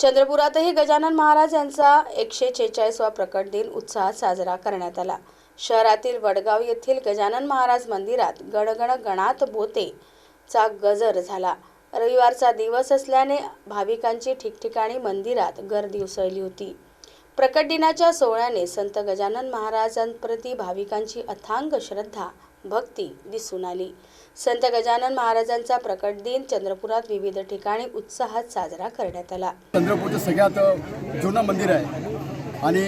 चंद्रपुरातही गजानन महाराज यांचा एकशे छेचाळीसवा प्रकट दिन उत्साहात साजरा करण्यात आला. शहरातील वडगाव येथील गजानन महाराज मंदिरात गणगण गणात बोते चा गजर झाला. रविवारचा दिवस असल्याने भाविकांची ठिकठिकाणी मंदिरात गर्दी उसळली होती. प्रकट दिनाच्या सोहळ्याने संत गजानन महाराजांप्रती भाविकांची अथांग श्रद्धा भक्ती दिसून आली. संत गजानन महाराजांचा प्रकट दिन चंद्रपुरात विविध ठिकाणी उत्साहात साजरा करण्यात आला. चंद्रपूरचं सगळ्यात जुनं मंदिर आहे. आणि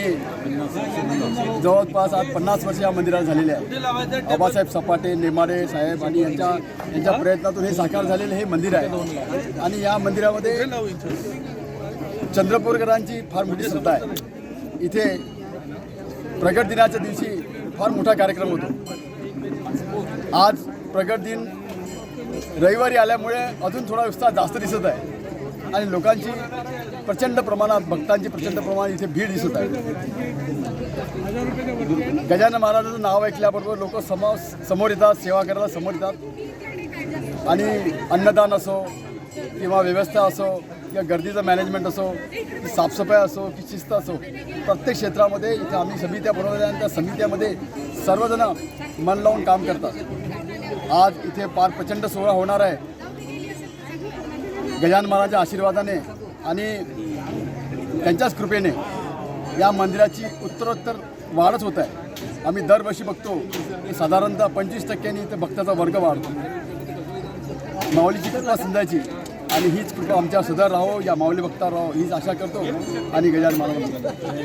जवळपास आज पन्नास वर्ष या मंदिरात झालेले आहे बाबासाहेब सपाटे नेमाडे साहेब आणि यांच्या यांच्या प्रयत्नातून हे साकार झालेलं हे मंदिर आहे. आणि या मंदिरामध्ये चंद्रपूरकरांची फार मोठी श्रद्धा आहे. इथे प्रगट दिनाच्या दिवशी फार मोठा कार्यक्रम होतो. आज प्रगट दिन रविवारी आल्यामुळे अजून थोडा उत्साह जास्त दिसत आहे. आणि लोकांची प्रचंड प्रमाणात भक्तांची प्रचंड प्रमाणात इथे भीड दिसत आहे. गजानन महाराजांचं नाव ऐकल्याबरोबर लोक समा समोर येतात सेवा करायला समोर येतात. आणि अन्नदान असो किंवा व्यवस्था असो किंवा गर्दीचं मॅनेजमेंट असो की साफसफाई असो की शिस्त असो प्रत्येक क्षेत्रामध्ये इथे आम्ही समित्या बनवलेल्या आणि त्या समित्यामध्ये सर्वजण मन लावून काम करतात. आज इथे पार प्रचंड सोहळा होणार आहे. गजान महाराजच्या आशीर्वादाने आणि त्यांच्याच कृपेने या मंदिराची उत्तरोत्तर वाढच होत आहे. आम्ही दरवर्षी बघतो की साधारणतः पंचवीस टक्क्यांनी इथे भक्ताचा वर्ग वाढतो. माऊलीची कृपा समजायची आणि हीच कृपा आमच्या सदर राहो या माऊली भक्ता राहो हीच आशा करतो. आणि गजान मानव